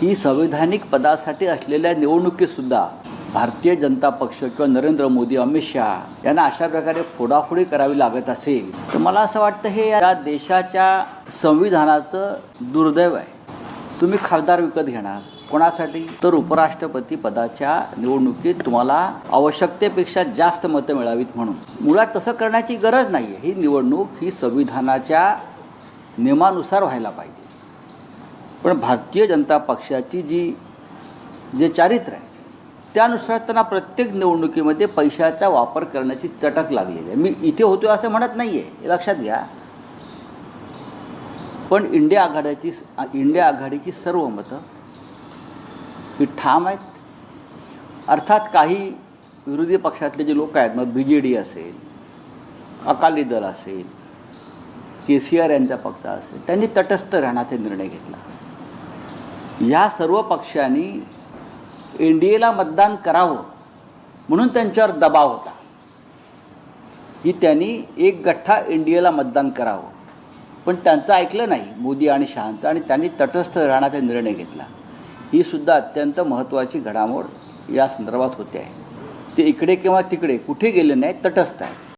ही संवैधानिक पदासाठी असलेल्या निवडणुकीतसुद्धा भारतीय जनता पक्ष किंवा नरेंद्र मोदी अमित शहा यांना अशा प्रकारे फोडाफोडी करावी लागत असेल तर मला असं वाटतं हे या देशाच्या संविधानाचं दुर्दैव आहे. तुम्ही खासदार विकत घेणार. कोणासाठी? तर उपराष्ट्रपती पदाच्या निवडणुकीत तुम्हाला आवश्यकतेपेक्षा जास्त मतं मिळावीत म्हणून. मुळात तसं करण्याची गरज नाही आहे ही निवडणूक ही संविधानाच्या नियमानुसार व्हायला पाहिजे. पण भारतीय जनता पक्षाची जी जे चारित्र्य आहे त्यानुसार त्यांना प्रत्येक निवडणुकीमध्ये पैशाचा वापर करण्याची चटक लागलेली आहे. मी इथे होतो असं म्हणत नाही आहे हे लक्षात घ्या. पण इंडिया आघाडीची इंडिया आघाडीची सर्व मतं ही ठाम आहेत. अर्थात काही विरोधी पक्षातले जे लोक आहेत मग बी जे डी असेल अकाली दल असेल के सी आर यांचा पक्ष असेल त्यांनी तटस्थ राहण्याचा निर्णय घेतला. या सर्व पक्षांनी एन डी एला मतदान करावं म्हणून त्यांच्यावर दबाव होता. की त्यांनी एक गठ्ठा एन डी एला मतदान करावं. पण त्यांचं ऐकलं नाही मोदी आणि शहांचं आणि त्यांनी तटस्थ राहण्याचा निर्णय घेतला. ही सुद्धा अत्यंत महत्त्वाची घडामोड या संदर्भात होते आहे. ते इकडे किंवा तिकडे कुठे गेले नाही तटस्थ आहे.